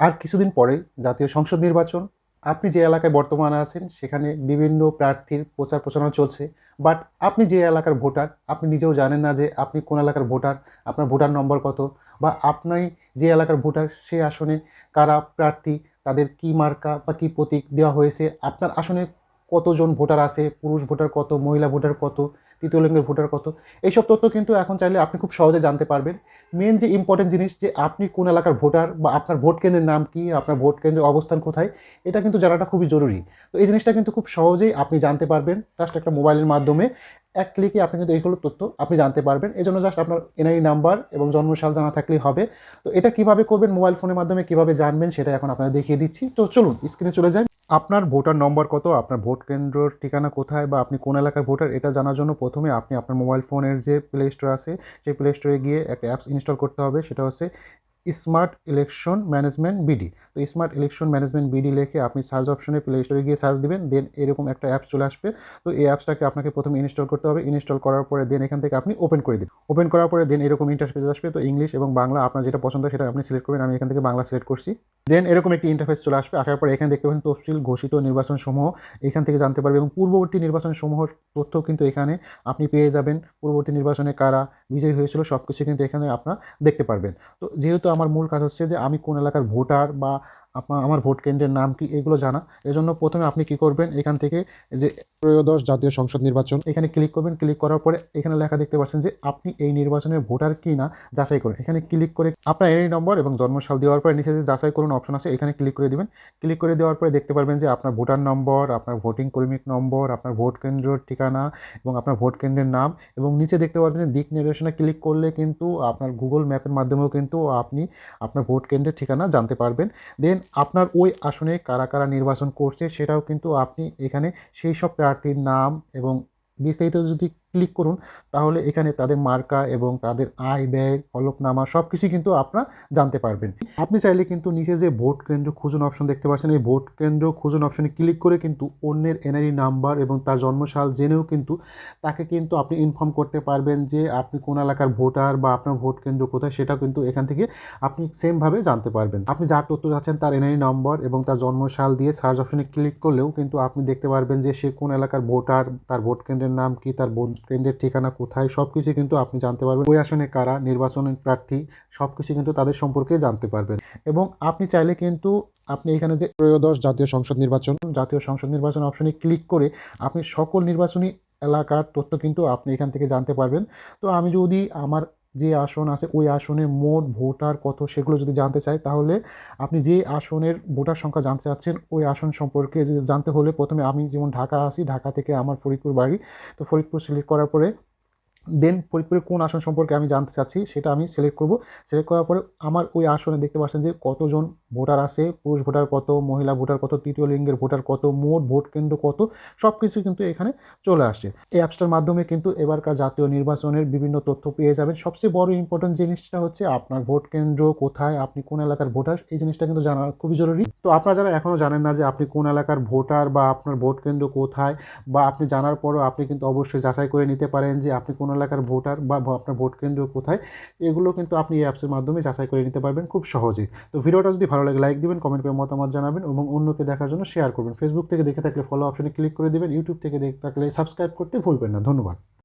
আর কিছুদিন পরে জাতীয় সংসদ নির্বাচন। আপনি যে এলাকায় বর্তমানে আছেন, সেখানে বিভিন্ন প্রার্থীর প্রচার প্রচারণা চলছে। বাট আপনি যে এলাকার ভোটার, আপনি নিজেও জানেন না যে আপনি কোন এলাকার ভোটার, আপনার ভোটার নম্বর কত বা আপনি যে এলাকার ভোটার সেই আসনে কারা প্রার্থী, তাদের কি মার্কা বা কী প্রতীক দেওয়া হয়েছে, আপনার আসনে কতজন ভোটার আছে, পুরুষ ভোটার কত, মহিলা ভোটার কত, তৃতীয় লিঙ্গের ভোটার কত, এইসব তথ্য কিন্তু এখন চাইলে আপনি খুব সহজে জানতে পারবেন। মেন যে ইম্পর্টেন্ট জিনিস যে আপনি কোন এলাকার ভোটার বা আপনার ভোট কেন্দ্রের নাম কি, আপনার ভোট কেন্দ্রের অবস্থান কোথায়, এটা কিন্তু জানাটা খুবই জরুরি। তো এই জিনিসটা কিন্তু খুব সহজেই আপনি জানতে পারবেন জাস্ট একটা মোবাইলের মাধ্যমে। এক ক্লিকে আপনি কিন্তু এইগুলো তথ্য আপনি জানতে পারবেন। এই জন্য জাস্ট আপনার এনআই নাম্বার এবং জন্মসাল জানা থাকলেই হবে। তো এটা কীভাবে করবেন মোবাইল ফোনের মাধ্যমে, কীভাবে জানবেন সেটা এখন আপনাদের দেখিয়ে দিচ্ছি। তো চলুন স্ক্রিনে চলে যাই। আপনার ভোটার নম্বর কত? আপনার ভোট কেন্দ্রর ঠিকানা কোথায়? বা আপনি কোন এলাকার ভোটার? এটা জানার জন্য প্রথমে আপনি আপনার মোবাইল ফোনের যে প্লে স্টোর আছে, সেই প্লে স্টোরে গিয়ে একটা অ্যাপস ইনস্টল করতে হবে। সেটা হচ্ছে স্মার্ট ইলেকশন ম্যানেজমেন্ট বিডি। তো স্মার্ট ইলেকশন ম্যানেজমেন্ট বিডি লিখে আপনি সার্চ অপশনে প্লে স্টোরে গিয়ে সার্চ দিবেন, দেন এরকম একটা অ্যাপ চলে আসবে। তো এই অ্যাপসটাকে আপনাকে প্রথমে ইনস্টল করতে হবে। ইনস্টল করার পরে দেন এখান থেকে আপনি ওপেন করে দিন ওপেন করার পরে দেন এরকম ইন্টারফেস আসবে। তো ইংলিশ এবং বাংলা আপনার যেটা পছন্দ সেটা আপনি সিলেক্ট করবেন। আমি এখান থেকে বাংলা সিলেক্ট করছি। দেন এরকম একটি ইন্টারফেস চলে আসবে। আসার পরে এখানে দেখতে পাচ্ছেন তফসিল ঘোষিত নির্বাচন সমূহ এখান থেকে জানতে পারবেন এবং পূর্ববর্তী নির্বাচন সমূহর তথ্য কিন্তু এখানে আপনি পেয়ে যাবেন। পূর্ববর্তী নির্বাচনে কারা বিজয়ী হয়েছিল সব কিছু কিন্তু এখানে আপনারা দেখতে পারবেন। তো যেহেতু আমার মূল কাজ হচ্ছে যে আমি কোন এলাকার ভোটার বা আপনার আমার ভোট কেন্দ্রের নাম কি এগুলো জানা। এজন্য প্রথমে আপনি কি করবেন, এখান থেকে যে ত্রয়োদশ জাতীয় সংসদ নির্বাচন, এখানে ক্লিক করবেন। ক্লিক করার পরে এখানে লেখা দেখতে পাচ্ছেন যে আপনি এই নির্বাচনের ভোটার কি না যাচাই করুন। এখানে ক্লিক করে আপনার এনআই নম্বর এবং জন্মসাল দেওয়ার পরে নিচে যে যাচাই করুন অপশন আছে, এখানে ক্লিক করে দিবেন। ক্লিক করে দেওয়ার পরে দেখতে পারবেন যে আপনার ভোটার নম্বর আপনার ভোটিং কর্মীর নম্বর আপনার ভোট কেন্দ্রের ঠিকানা এবং আপনার ভোট কেন্দ্রের নাম এবং নিচে দেখতে পারবেন দিক নির্দেশনা ক্লিক করলে কিন্তু আপনার গুগল ম্যাপের মাধ্যমেও কিন্তু আপনি আপনার ভোট কেন্দ্রের ঠিকানা জানতে পারবেন। দেন আপনার ওই আসনে কারা কারা নির্বাচন করছে সেটাও কিন্তু আপনি এখানে সেই সব প্রার্থীর নাম এবং বিস্তারিত যদি ক্লিক করুন। তাহলে এখানে তাদের মার্কা এবং তাদের আয়, ব্যয়, হলফনামা সব কিছু কিন্তু আপনারা জানতে পারবেন। আপনি চাইলে কিন্তু নিচে যে ভোট কেন্দ্র খুঁজুন অপশন দেখতে পাচ্ছেন। এই ভোট কেন্দ্র খুঁজুন অপশনে ক্লিক করে কিন্তু অন্যের এনআরই নাম্বার এবং তার জন্মসাল জেনেও কিন্তু তাকে কিন্তু আপনি ইনফর্ম করতে পারবেন যে আপনি কোন এলাকার ভোটার বা আপনার ভোট কেন্দ্র কোথায় সেটা কিন্তু এখান থেকে আপনি সেমভাবে জানতে পারবেন। আপনি যার তথ্য যাচ্ছেন তার এনআই নম্বর এবং তার জন্মসাল দিয়ে সার্চ অপশনে ক্লিক করলেও কিন্তু আপনি দেখতে পারবেন যে সে কোন এলাকার ভোটার, তার ভোট কেন্দ্রের নাম কি, তার কেন্দ্রের ঠিকানা কোথায় সব কিছু কিন্তু আপনি জানতে পারবেন। ওই আসনে কারা, নির্বাচনের প্রার্থী সব কিছু কিন্তু তাদের সম্পর্কে জানতে পারবেন। এবং আপনি চাইলে কিন্তু আপনি এখানে যে ত্রয়োদশ জাতীয় সংসদ নির্বাচন, জাতীয় সংসদ নির্বাচন অপশনে ক্লিক করে আপনি সকল নির্বাচনী এলাকার তথ্য কিন্তু আপনি এখান থেকে জানতে পারবেন। তো আমি যদি আমার যে আসন আছে, ওই আসনে মোট ভোটার কত সেগুলো যদি জানতে চাই তাহলে আপনি যে আসনের ভোটার সংখ্যা জানতে চাচ্ছেন, ওই আসন সম্পর্কে জানতে হলে প্রথমে আমি যেমন ঢাকা আসি, ঢাকা থেকে আমার ফরিদপুর বাড়ি। তো ফরিদপুর সিলেক্ট করার পরে দেন ফরিদপুরের কোন আসন সম্পর্কে আমি জানতে চাচ্ছি, সেটা আমি সিলেক্ট করব। সিলেক্ট করার পরে আমার ওই আসনে দেখতে পাচ্ছেন যে কতজন ভোটার আছে, পুরুষ ভোটার কত, মহিলা ভোটার কত, তৃতীয় লিঙ্গের ভোটার কত, মোট ভোট কেন্দ্র কত সব কিছু কিন্তু এখানে চলে আসছে। এই অ্যাপসটার মাধ্যমে কিন্তু এবারকার জাতীয় নির্বাচনের বিভিন্ন তথ্য পেয়ে যাবেন। সবচেয়ে বড় ইম্পর্টেন্ট জিনিসটা হচ্ছে আপনার ভোট কেন্দ্র কোথায়, আপনি কোন এলাকার ভোটার, এই জিনিসটা কিন্তু জানা খুবই জরুরি। তো আপনারা যারা এখনও জানেন না যে আপনি কোন এলাকার ভোটার বা আপনার ভোট কেন্দ্র কোথায়, বা আপনি জানার পরও আপনি কিন্তু অবশ্যই যাচাই করে নিতে পারেন যে আপনি কোন এলাকার ভোটার বা আপনার ভোট কেন্দ্র কোথায়, এগুলো কিন্তু আপনি এই অ্যাপসের মাধ্যমে যাচাই করে নিতে পারবেন খুব সহজেই। তো ভিডিওটা যদি ভালো লাগে লাইক দিবেন কমেন্ট করে মতামত জানাবেন এবং অন্যকে দেখার জন্য শেয়ার করবেন। ফেসবুক থেকে দেখে থাকলে ফলো অপশনে ক্লিক করে দেবেন ইউটিউব থেকে দেখে থাকলে সাবস্ক্রাইব করতে ভুলবেন না। ধন্যবাদ।